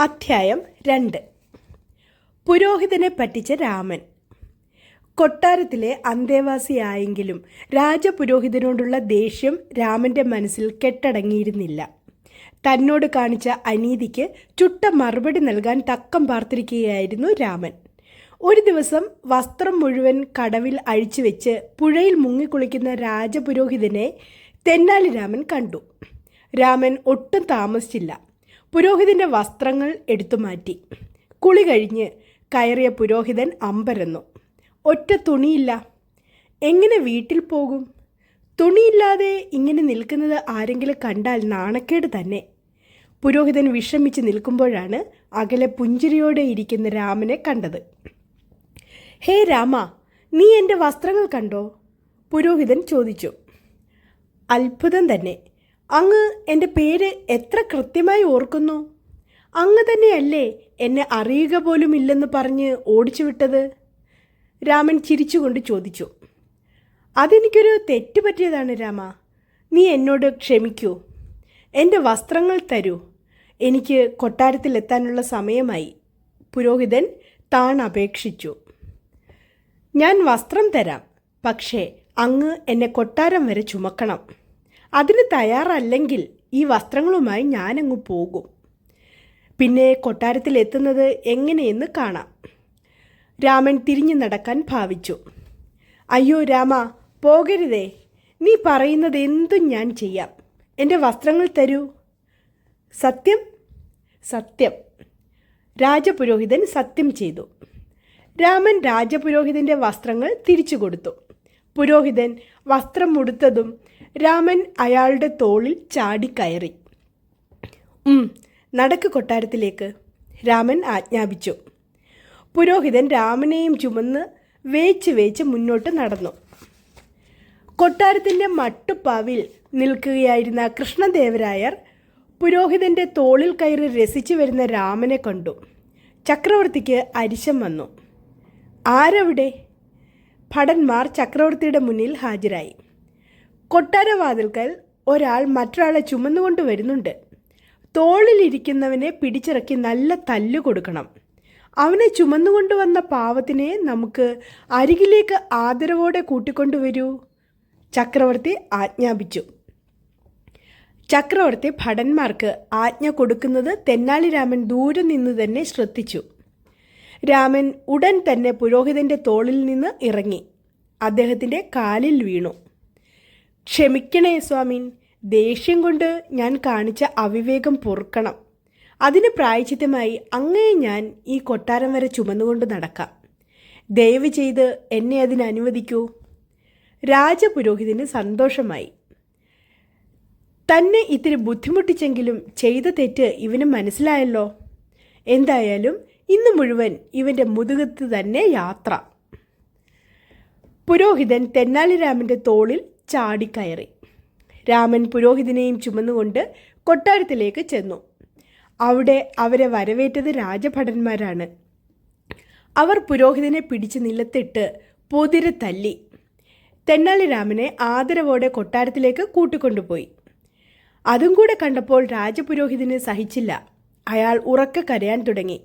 അധ്യായം രണ്ട്. പുരോഹിതനെ പറ്റിച്ച രാമൻ. കൊട്ടാരത്തിലെ അന്തേവാസിയായെങ്കിലും രാജപുരോഹിതനോടുള്ള ദേഷ്യം രാമന്റെ മനസ്സിൽ കെട്ടടങ്ങിയിരുന്നില്ല. തന്നോട് കാണിച്ച അനീതിക്ക് ചുട്ട മറുപടി നൽകാൻ തക്കം പാർത്തിരിക്കുകയായിരുന്നു രാമൻ. ഒരു ദിവസം വസ്ത്രം മുഴുവൻ കടവിൽ അഴിച്ചു വെച്ച് പുഴയിൽ മുങ്ങിക്കുളിക്കുന്ന രാജപുരോഹിതനെ തെന്നാലി രാമൻ കണ്ടു. രാമൻ ഒട്ടും താമസിച്ചില്ല. പുരോഹിതന്റെ വസ്ത്രങ്ങൾ എടുത്തു മാറ്റി. കുളി കഴിഞ്ഞ് കയറിയ പുരോഹിതൻ അമ്പരന്നു. ഒറ്റ തുണിയില്ല. എങ്ങനെ വീട്ടിൽ പോകും? തുണിയില്ലാതെ ഇങ്ങനെ നിൽക്കുന്നത് ആരെങ്കിലും കണ്ടാൽ നാണക്കേട് തന്നെ. പുരോഹിതൻ വിഷമിച്ച് നിൽക്കുമ്പോഴാണ് അകലെ പുഞ്ചിരിയോടെ ഇരിക്കുന്ന രാമനെ കണ്ടത്. ഹേ രാമ നീ എന്റെ വസ്ത്രങ്ങൾ കണ്ടോ? പുരോഹിതൻ ചോദിച്ചു. അത്ഭുതം തന്നെ. അങ്ങ് എന്റെ പേര് എത്ര കൃത്യമായി ഓർക്കുന്നു? അങ്ങ് തന്നെയല്ലേ എന്നെ അറിയുക പോലും ഇല്ലെന്ന് പറഞ്ഞ് ഓടിച്ചു വിട്ടത്? രാമൻ ചിരിച്ചുകൊണ്ട് ചോദിച്ചു. അതെനിക്കൊരു തെറ്റ് പറ്റിയതാണ് രാമ. നീ എന്നോട് ക്ഷമിക്കൂ. എന്റെ വസ്ത്രങ്ങൾ തരൂ. എനിക്ക് കൊട്ടാരത്തിലെത്താനുള്ള സമയമായി. പുരോഹിതൻ താൻ അപേക്ഷിച്ചു. ഞാൻ വസ്ത്രം തരാം. പക്ഷേ അങ്ങ് എന്നെ കൊട്ടാരം വരെ ചുമക്കണം. അതിന് തയ്യാറല്ലെങ്കിൽ ഈ വസ്ത്രങ്ങളുമായി ഞാനങ്ങ് പോകും. പിന്നെ കൊട്ടാരത്തിൽ എത്തുന്നത് എങ്ങനെയെന്ന് കാണാം. രാമൻ തിരിഞ്ഞു നടക്കാൻ ഭാവിച്ചു. അയ്യോ രാമ പോകരുതേ. നീ പറയുന്നത് എന്തും ഞാൻ ചെയ്യാം. എന്റെ വസ്ത്രങ്ങൾ തരൂ. സത്യം? സത്യം. രാജപുരോഹിതൻ സത്യം ചെയ്തു. രാമൻ രാജപുരോഹിതന്റെ വസ്ത്രങ്ങൾ തിരിച്ചു കൊടുത്തു. പുരോഹിതൻ വസ്ത്രം മുടുത്തതും രാമൻ അയാളുടെ തോളിൽ ചാടിക്കയറി നടക്ക് കൊട്ടാരത്തിലേക്ക്. രാമൻ ആജ്ഞാപിച്ചു. പുരോഹിതൻ രാമനെയും ചുമന്ന് വേച്ച് വേച്ച് മുന്നോട്ട് നടന്നു. കൊട്ടാരത്തിന്റെ മട്ടുപ്പാവിൽ നിൽക്കുകയായിരുന്ന കൃഷ്ണദേവരായർ പുരോഹിതന്റെ തോളിൽ കയറി രസിച്ചു വരുന്ന രാമനെ കണ്ടു. ചക്രവർത്തിക്ക് അരിശം വന്നു. ആരവിടെ? ഭടന്മാർ ചക്രവർത്തിയുടെ മുന്നിൽ ഹാജരായി. കൊട്ടാരവാതിൽക്കൽ ഒരാൾ മറ്റൊരാളെ ചുമന്നുകൊണ്ട് വരുന്നുണ്ട്. തോളിലിരിക്കുന്നവനെ പിടിച്ചിറക്കി നല്ല തല്ല് കൊടുക്കണം. അവനെ ചുമന്നുകൊണ്ടുവന്ന പാവത്തിനെ നമുക്ക് അരികിലേക്ക് ആദരവോടെ കൂട്ടിക്കൊണ്ടുവരൂ ചക്രവർത്തി ആജ്ഞാപിച്ചു. ചക്രവർത്തി ഭടന്മാർക്ക് ആജ്ഞ കൊടുക്കുന്നത് തെന്നാലിരാമൻ ദൂരെ നിന്ന് തന്നെ ശ്രദ്ധിച്ചു. രാമൻ ഉടൻ തന്നെ പുരോഹിതന്റെ തോളിൽ നിന്ന് ഇറങ്ങി. അദ്ദേഹത്തിന്റെ കാലിൽ വീണു. ക്ഷമിക്കണേ സ്വാമീൻ ദേഷ്യം കൊണ്ട് ഞാൻ കാണിച്ച അവിവേകം പൊറുക്കണം. അതിന് പ്രായച്ചിത്തമായി അങ്ങേ ഞാൻ ഈ കൊട്ടാരം വരെ ചുമന്നുകൊണ്ട് നടക്കാം. ദയവ് ചെയ്ത് എന്നെ അതിന് അനുവദിക്കൂ. രാജപുരോഹിതന് സന്തോഷമായി. തന്നെ ഇത്തിരി ബുദ്ധിമുട്ടിച്ചെങ്കിലും ചെയ്ത തെറ്റ് ഇവന് മനസ്സിലായല്ലോ. എന്തായാലും ഇന്ന് മുഴുവൻ ഇവന്റെ മുതുകത്ത് തന്നെ യാത്ര. പുരോഹിതൻ തെന്നാലിരാമന്റെ തോളിൽ ചാടിക്കയറി രാമൻ പുരോഹിതനെയും ചുമന്നുകൊണ്ട് കൊട്ടാരത്തിലേക്ക് ചെന്നു. അവിടെ അവരെ വരവേറ്റത് രാജഭടന്മാരാണ്. അവർ പുരോഹിതനെ പിടിച്ച് നിലത്തിട്ട് പൊതിരെ തല്ലി. തെന്നാലിരാമനെ ആദരവോടെ കൊട്ടാരത്തിലേക്ക് കൂട്ടിക്കൊണ്ടുപോയി. അതും കൂടെ കണ്ടപ്പോൾ രാജപുരോഹിതന് സഹിച്ചില്ല. അയാൾ ഉറക്കെ കരയാൻ തുടങ്ങി.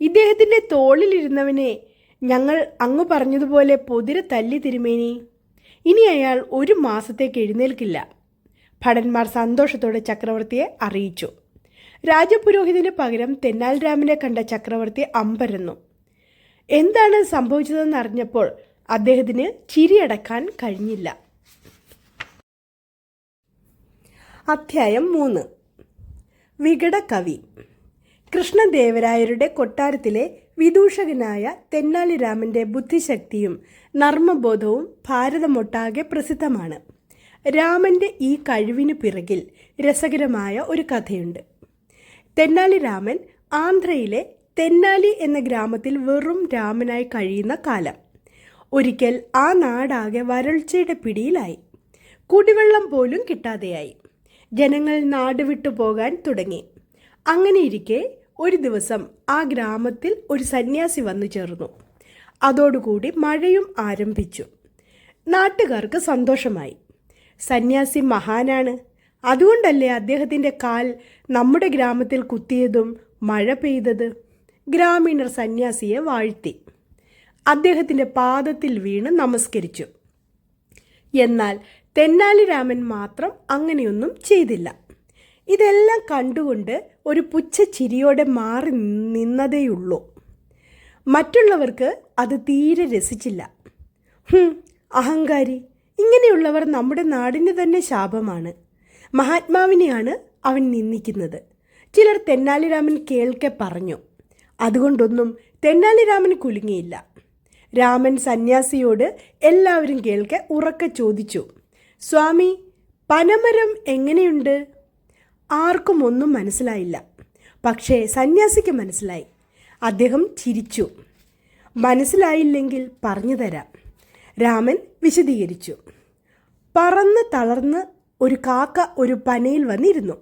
ഇദ്ദേഹത്തിന്റെ തോളിലിരുന്നവനെ ഞങ്ങൾ അങ്ങ് പറഞ്ഞതുപോലെ പൊതിരെ തല്ലി തിരുമേനി. ഇനി അയാൾ ഒരു മാസത്തേക്ക് എഴുന്നേൽക്കില്ല. ഭടന്മാർ സന്തോഷത്തോടെ ചക്രവർത്തിയെ അറിയിച്ചു. രാജപുരോഹിതന് പകരം തെന്നാൽ രാമനെ കണ്ട ചക്രവർത്തി അമ്പരന്നു. എന്താണ് സംഭവിച്ചതെന്ന് അറിഞ്ഞപ്പോൾ അദ്ദേഹത്തിന് ചിരിയടക്കാൻ കഴിഞ്ഞില്ല. അധ്യായം മൂന്ന്. വികടകവി. കൃഷ്ണദേവരായരുടെ കൊട്ടാരത്തിലെ വിദൂഷകനായ തെന്നാലിരാമന്റെ ബുദ്ധിശക്തിയും നർമ്മബോധവും ഭാരതമൊട്ടാകെ പ്രസിദ്ധമാണ്. രാമന്റെ ഈ കഴിവിന് പിറകിൽ രസകരമായ ഒരു കഥയുണ്ട്. തെന്നാലിരാമൻ ആന്ധ്രയിലെ തെന്നാലി എന്ന ഗ്രാമത്തിൽ വെറും രാമനായി കഴിയുന്ന കാലം. ഒരിക്കൽ ആ നാടാകെ വരൾച്ചയുടെ പിടിയിലായി. കുടിവെള്ളം പോലും കിട്ടാതെയായി. ജനങ്ങൾ നാട് വിട്ടു പോകാൻ തുടങ്ങി. അങ്ങനെയിരിക്കെ ഒരു ദിവസം ആ ഗ്രാമത്തിൽ ഒരു സന്യാസി വന്നു ചേർന്നു. അതോടുകൂടി മഴയും ആരംഭിച്ചു. നാട്ടുകാർക്ക് സന്തോഷമായി. സന്യാസി മഹാനാണ്. അതുകൊണ്ടല്ലേ അദ്ദേഹത്തിന്റെ കാൽ നമ്മുടെ ഗ്രാമത്തിൽ കുത്തിയതും മഴ പെയ്തത്? ഗ്രാമീണർ സന്യാസിയെ വാഴ്ത്തി. അദ്ദേഹത്തിന്റെ പാദത്തിൽ വീണ് നമസ്കരിച്ചു. എന്നാൽ തെന്നാലി രാമൻ മാത്രം അങ്ങനെയൊന്നും ചെയ്തില്ല. ഇതെല്ലാം കണ്ടുകൊണ്ട് ഒരു പുച്ഛ ചിരിയോടെ മാറി നിന്നതേയുള്ളൂ. മറ്റുള്ളവർക്ക് അത് തീരെ രസിച്ചില്ല. അഹങ്കാരി. ഇങ്ങനെയുള്ളവർ നമ്മുടെ നാടിന് തന്നെ ശാപമാണ്. മഹാത്മാവിനെയാണ് അവൻ നിന്ദിക്കുന്നത്. ചിലർ തെന്നാലിരാമൻ കേൾക്കെ പറഞ്ഞു. അതുകൊണ്ടൊന്നും തെന്നാലിരാമൻ കുലുങ്ങിയില്ല. രാമൻ സന്യാസിയോട് എല്ലാവരും കേൾക്കെ ഉറക്കെ ചോദിച്ചു. സ്വാമി പനമരം എങ്ങനെയുണ്ട്? ആർക്കും ഒന്നും മനസ്സിലായില്ല. പക്ഷേ സന്യാസിക്ക് മനസ്സിലായി. അദ്ദേഹം ചിരിച്ചു. മനസ്സിലായില്ലെങ്കിൽ പറഞ്ഞു തരാം. രാമൻ വിശദീകരിച്ചു. പറന്ന് തളർന്ന് ഒരു കാക്ക ഒരു പനയിൽ വന്നിരുന്നു.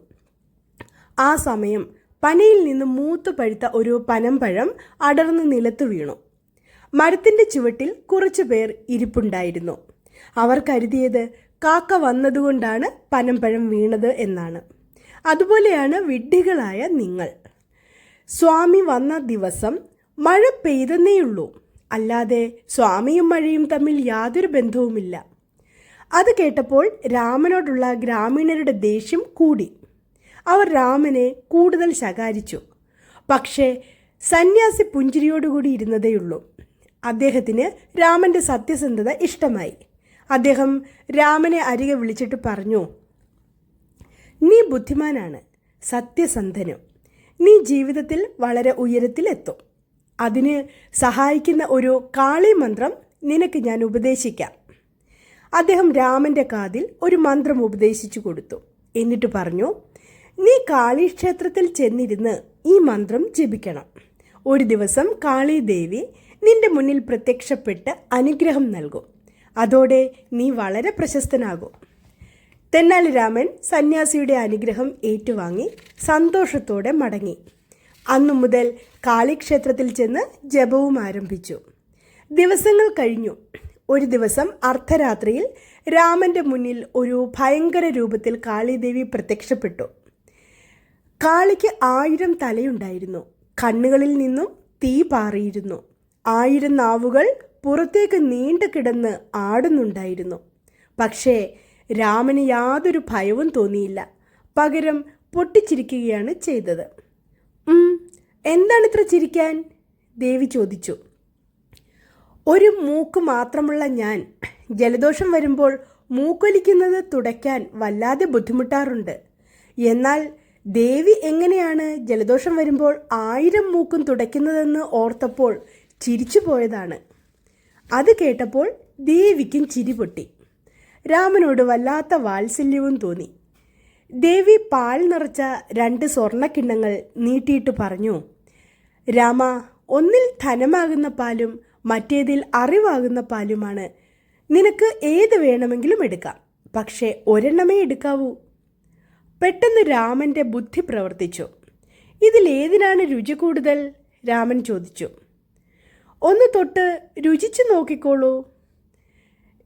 ആ സമയം പനയിൽ നിന്ന് മൂത്ത് പഴുത്ത ഒരു പനമ്പഴം അടർന്ന് നിലത്ത് വീണു. മരത്തിന്റെ ചുവട്ടിൽ കുറച്ചു പേർ ഇരിപ്പുണ്ടായിരുന്നു. അവർ കരുതിയത് കാക്ക വന്നതുകൊണ്ടാണ് പനമ്പഴം വീണത് എന്നാണ്. അതുപോലെയാണ് വിഡ്ഢികളായ നിങ്ങൾ. സ്വാമി വന്ന ദിവസം മഴ പെയ്തെന്നേയുള്ളൂ അല്ലാതെ സ്വാമിയും മഴയും തമ്മിൽ യാതൊരു ബന്ധവുമില്ല. അത് കേട്ടപ്പോൾ രാമനോടുള്ള ഗ്രാമീണരുടെ ദേഷ്യം കൂടി. അവർ രാമനെ കൂടുതൽ ശകാരിച്ചു. പക്ഷേ സന്യാസി പുഞ്ചിരിയോടുകൂടി ഇരുന്നതേയുള്ളൂ അദ്ദേഹത്തിന് രാമന്റെ സത്യസന്ധത ഇഷ്ടമായി. അദ്ദേഹം രാമനെ അരികെ വിളിച്ചിട്ട് പറഞ്ഞു നീ ബുദ്ധിമാനാണ്. സത്യസന്ധനും. നീ ജീവിതത്തിൽ വളരെ ഉയരത്തിലെത്തും. അതിന് സഹായിക്കുന്ന ഒരു കാളി മന്ത്രം നിനക്ക് ഞാൻ ഉപദേശിക്കാം. അദ്ദേഹം രാമന്റെ കാതിൽ ഒരു മന്ത്രം ഉപദേശിച്ചു കൊടുത്തു. എന്നിട്ട് പറഞ്ഞു നീ കാളി ക്ഷേത്രത്തിൽ ചെന്നിരുന്ന് ഈ മന്ത്രം ജപിക്കണം. ഒരു ദിവസം കാളി ദേവി നിന്റെ മുന്നിൽ പ്രത്യക്ഷപ്പെട്ട് അനുഗ്രഹം നൽകും. അതോടെ നീ വളരെ പ്രശസ്തനാകും. തെന്നാലി രാമൻ സന്യാസിയുടെ അനുഗ്രഹം ഏറ്റുവാങ്ങി സന്തോഷത്തോടെ മടങ്ങി. അന്നു മുതൽ കാളിക്ഷേത്രത്തിൽ ചെന്ന് ജപവും ആരംഭിച്ചു. ദിവസങ്ങൾ കഴിഞ്ഞു. ഒരു ദിവസം അർദ്ധരാത്രിയിൽ രാമന്റെ മുന്നിൽ ഒരു ഭയങ്കര രൂപത്തിൽ കാളിദേവി പ്രത്യക്ഷപ്പെട്ടു. കാളിക്ക് ആയിരം തലയുണ്ടായിരുന്നു. കണ്ണുകളിൽ നിന്നും തീ പാറിയിരുന്നു. ആയിരം നാവുകൾ പുറത്തേക്ക് നീണ്ടു കിടന്ന് ആടുന്നുണ്ടായിരുന്നു. പക്ഷേ രാമന് യാതൊരു ഭയവും തോന്നിയില്ല. പകരം പൊട്ടിച്ചിരിക്കുകയാണ് ചെയ്തത്. എന്താണ് ഇത്ര ചിരിക്കാൻ? ദേവി ചോദിച്ചു. ഒരു മൂക്ക് മാത്രമുള്ള ഞാൻ ജലദോഷം വരുമ്പോൾ മൂക്കൊലിക്കുന്നത് തുടയ്ക്കാൻ വല്ലാതെ ബുദ്ധിമുട്ടാറുണ്ട്. എന്നാൽ ദേവി എങ്ങനെയാണ് ജലദോഷം വരുമ്പോൾ ആയിരം മൂക്കും തുടയ്ക്കുന്നതെന്ന് ഓർത്തപ്പോൾ ചിരിച്ചു പോയതാണ് അത് കേട്ടപ്പോൾ ദേവിക്കും ചിരി പൊട്ടി. രാമനോട് വല്ലാത്ത വാത്സല്യവും തോന്നി. ദേവി പാൽ നിറച്ച രണ്ട് സ്വർണക്കിണ്ണങ്ങൾ നീട്ടിയിട്ട് പറഞ്ഞു രാമ ഒന്നിൽ ധനമാകുന്ന പാലും മറ്റേതിൽ അറിവാകുന്ന പാലുമാണ്. നിനക്ക് ഏത് വേണമെങ്കിലും എടുക്കാം പക്ഷേ ഒരെണ്ണമേ എടുക്കാവൂ. പെട്ടെന്ന് രാമന്റെ ബുദ്ധി പ്രവർത്തിച്ചു. ഇതിലേതിനാണ് രുചി കൂടുതൽ? രാമൻ ചോദിച്ചു. ഒന്ന് തൊട്ട് രുചിച്ചു നോക്കിക്കോളൂ.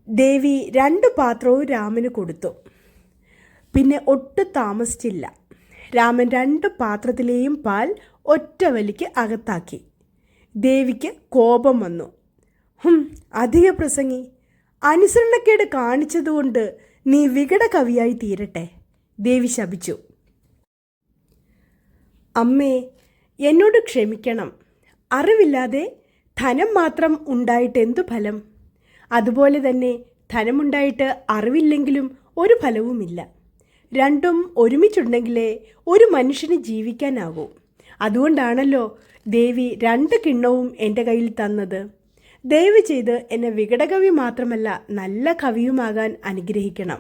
ദേവി രണ്ട് പാത്രവും രാമന് കൊടുത്തു. പിന്നെ ഒട്ടും താമസിച്ചില്ല. രാമൻ രണ്ട് പാത്രത്തിലെയും പാൽ ഒറ്റ വലിക്ക് അകത്താക്കി. ദേവിക്ക് കോപം വന്നു. അധിക പ്രസംഗി. അനുസരണക്കേട് കാണിച്ചതുകൊണ്ട് നീ വികട കവിയായി തീരട്ടെ. ദേവി ശപിച്ചു. അമ്മേ എന്നോട് ക്ഷമിക്കണം. അറിവില്ലാതെ ധനം മാത്രം ഉണ്ടായിട്ട് എന്തു ഫലം? അതുപോലെ തന്നെ ധനമുണ്ടായിട്ട് അറിവില്ലെങ്കിലും ഒരു ഫലവുമില്ല. രണ്ടും ഒരുമിച്ചുണ്ടെങ്കിലേ ഒരു മനുഷ്യന് ജീവിക്കാനാകൂ. അതുകൊണ്ടാണല്ലോ ദേവി രണ്ട് കിണ്ണവും എന്റെ കയ്യിൽ തന്നത്. ദയവ് ചെയ്ത് എന്നെ വികടകവി മാത്രമല്ല നല്ല കവിയുമാകാൻ അനുഗ്രഹിക്കണം.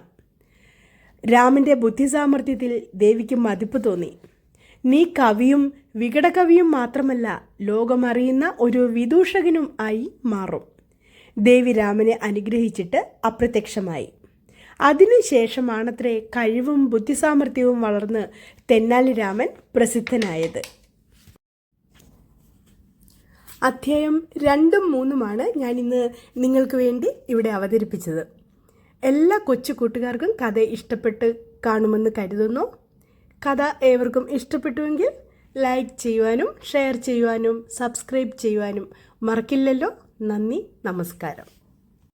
രാമന്റെ ബുദ്ധിസാമർഥ്യത്തിൽ ദേവിക്ക് മതിപ്പ് തോന്നി. നീ കവിയും വികടകവിയും മാത്രമല്ല ലോകമറിയുന്ന ഒരു വിദൂഷകനും ആയി മാറും. ദേവി രാമനെ അനുഗ്രഹിച്ചിട്ട് അപ്രത്യക്ഷമായി. അതിനുശേഷമാണത്രേ കഴിവും ബുദ്ധിസാമർഥ്യവും വളർന്ന് തെന്നാലി രാമൻ പ്രസിദ്ധനായത്. അധ്യായം രണ്ടും മൂന്നുമാണ് ഞാൻ ഇന്ന് നിങ്ങൾക്ക് വേണ്ടി ഇവിടെ അവതരിപ്പിച്ചത്. എല്ലാ കൊച്ചു കൂട്ടുകാർക്കും കഥ ഇഷ്ടപ്പെട്ട് കാണുമെന്ന് കരുതുന്നു. കഥ ഏവർക്കും ഇഷ്ടപ്പെട്ടുവെങ്കിൽ ലൈക്ക് ചെയ്യുവാനും ഷെയർ ചെയ്യുവാനും സബ്സ്ക്രൈബ് ചെയ്യുവാനും മറക്കില്ലല്ലോ. നന്ദി നമസ്കാരം.